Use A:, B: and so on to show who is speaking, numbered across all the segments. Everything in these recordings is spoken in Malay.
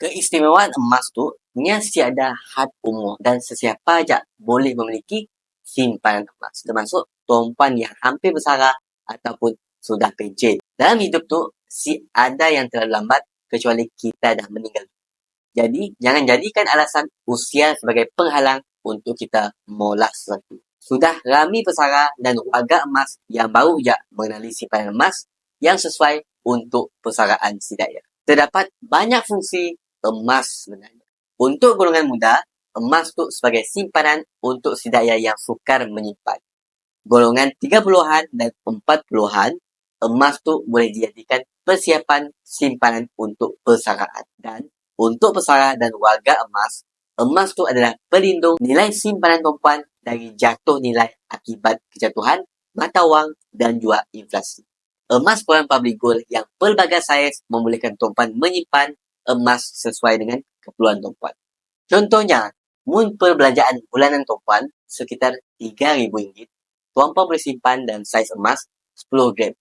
A: Keistimewaan emas tu, nya ada had umur dan sesiapa aja boleh memiliki simpanan emas. Termasuk tuan yang hampir bersara ataupun sudah pencen. Dalam hidup tu, si ada yang terlalu lambat kecuali kita dah meninggal. Jadi, jangan jadikan alasan usia sebagai penghalang untuk kita molah sesuatu. Sudah ramai pesara dan warga emas yang baru saja mengenali simpanan emas yang sesuai untuk persaraan si daya. Terdapat banyak fungsi emas sebenarnya. Untuk golongan muda, emas tu sebagai simpanan untuk si daya yang sukar menyimpan. Golongan 30-an dan 40-an, emas tu boleh dijadikan persiapan simpanan untuk persaraan. Dan untuk pesara dan warga emas, emas tu adalah pelindung nilai simpanan tumpuan dari jatuh nilai akibat kejatuhan mata wang dan juga inflasi. Emas koran public gold yang pelbagai saiz membolehkan tumpuan menyimpan emas sesuai dengan keperluan tumpuan. Contohnya, mun perbelanjaan bulanan tumpuan sekitar RM3,000, tumpuan boleh simpan dalam saiz emas 10 gram.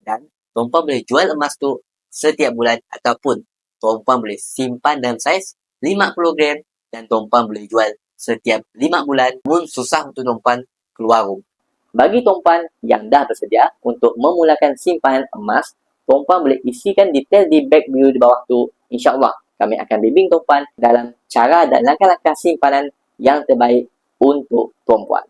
A: Dan tumpuan boleh jual emas tu setiap bulan ataupun tumpuan boleh simpan dalam saiz 50 gram dan tumpuan boleh jual setiap 5 bulan mun susah untuk tumpuan keluar rumah. Bagi tumpuan yang dah bersedia untuk memulakan simpanan emas, tumpuan boleh isikan detail di back view di bawah tu InsyaAllah kami akan bimbing tuan dalam cara dan langkah-langkah simpanan yang terbaik untuk tuan-puan.